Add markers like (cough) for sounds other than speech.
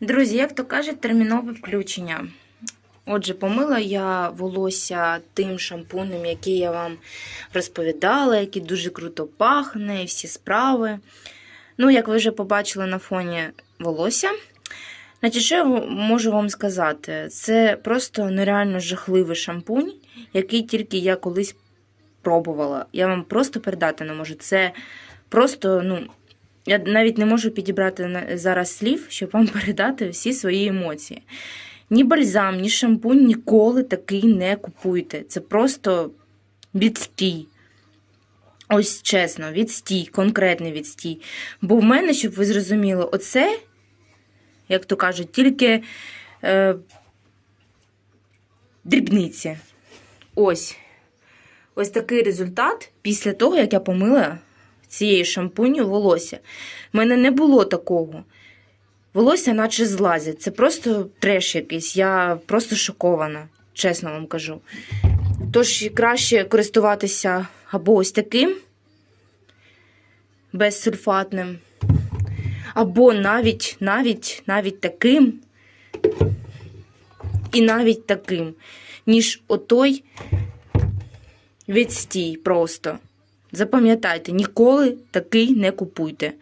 Друзі, як то кажуть, термінове включення. Отже, помила я волосся тим шампунем, який я вам розповідала, який дуже круто пахне, і всі справи. Ну, як ви вже побачили на фоні волосся. Значить, що я можу вам сказати? Це просто нереально жахливий шампунь, який тільки я колись пробувала. Я вам просто передати не можу. Це просто, ну, я навіть не можу підібрати зараз слів, щоб вам (laughs) передати всі свої емоції. Ні бальзам, ні шампунь ніколи такий не купуйте. Це просто відстій. Ось чесно, відстій, конкретний відстій. Бо в мене, щоб ви зрозуміли, оце, як то кажуть, тільки е, дрібниці. Ось. Ось такий результат після того, як я помила цією шампунью волосся. У мене не було такого. Волосся наче злазить. Це просто треш якийсь. Я просто шокована, чесно вам кажу. Тож краще користуватися або ось таким безсульфатним, або навіть, навіть, навіть таким, і навіть таким, ніж отой відстій просто. Запам'ятайте, ніколи такий не купуйте.